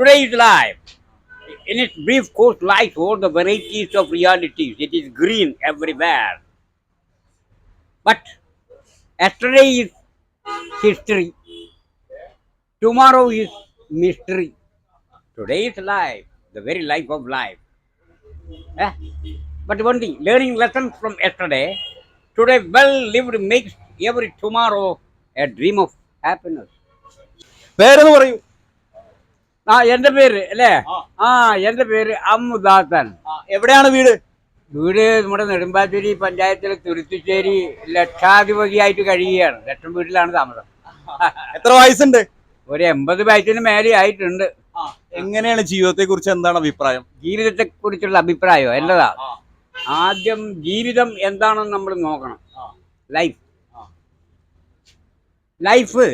Today is life. In its brief course lies all the varieties of realities. It is green everywhere. But yesterday is history. Tomorrow is mystery. Today is life, the very life of life. Eh? But one thing, learning lessons from yesterday, today well lived makes every tomorrow a dream of happiness. പേരെന്ന് പറയൂ ആ എന്റെ പേര് അല്ലേ? ആ. എന്റെ പേര് അമ്മുദാസൻ ആ, എവിടെയാണ് വീട്? വീട് നമ്മുടെ നെടുമ്പാശ്ശേരി പഞ്ചായത്തിലെ തുരുത്തിശ്ശേരി ലക്ഷാധിപതിയായിട്ട് കഴിയുകയാണ്. ലക്ഷം വീട്ടിലാണ് താമസം. എത്ര വയസ്സുണ്ട്? ഒരു എൺപത് വയസ്സിന് മേലെ ആയിട്ടുണ്ട്. എങ്ങനെയാണ് ജീവിതത്തെ കുറിച്ച് എന്താണ് അഭിപ്രായം? ജീവിതത്തെ കുറിച്ചുള്ള അഭിപ്രായം എന്നതാ ആദ്യം ജീവിതം എന്താണെന്ന് നമ്മൾ നോക്കണം. ലൈഫ് ലൈഫ്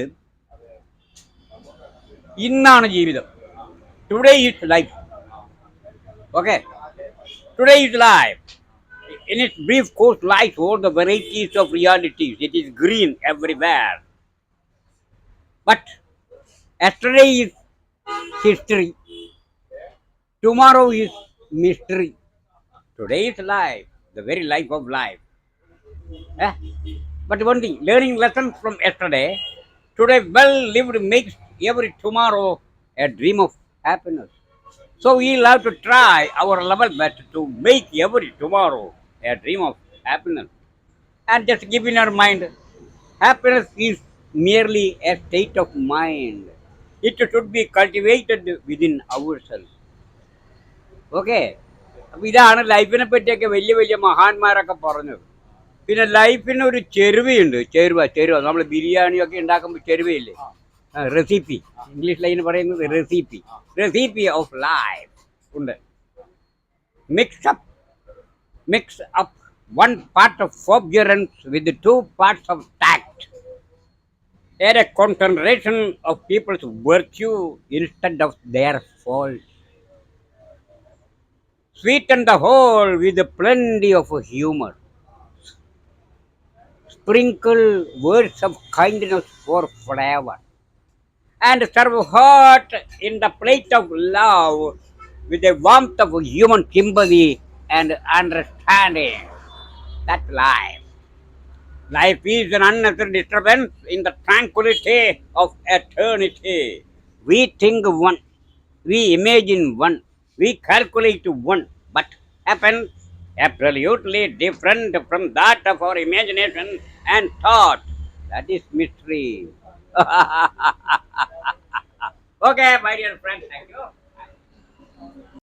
ഇന്നാണ് ജീവിതം. today is life okay. Today is life in its brief course lies all the varieties of realities. It is green everywhere. But yesterday is history. Tomorrow is mystery. Today is life. The very life of life. Eh? but one thing learning lessons from yesterday. Today well lived makes every tomorrow a dream of happiness. So we'll have to try our level best to make every tomorrow a dream of happiness. And just keep in our mind, happiness is merely a state of mind. It should be cultivated within ourselves. Okay അപ്പം ഇതാണ് ലൈഫിനെ പറ്റിയൊക്കെ വലിയ വലിയ മഹാന്മാരൊക്കെ പറഞ്ഞത് പിന്നെ ലൈഫിന് ഒരു ചെരുവയുണ്ട് ചെരുവ ചെരുവ നമ്മൾ ബിരിയാണിയൊക്കെ ഉണ്ടാക്കുമ്പോൾ ചെരുവയില്ലേ റെസിപ്പി ഇംഗ്ലീഷ് ലൈന് പറയുന്നത് റെസിപ്പി റെസിപ്പി ഓഫ് ലൈഫ് ഉണ്ട് mix up mix up one part of forbearance with two parts of tact a concentration of people's virtue instead of their faults. Sweeten the whole with plenty of humor. Sprinkle words of kindness for flavor. And serve hot in the plate of love with the warmth of human sympathy and understanding. That's life. Life is an unnecessary disturbance in the tranquility of eternity. We think one, we imagine one, we calculate one, but happens absolutely different from that of our imagination and thought. That is mystery. okay, my dear friend, thank you.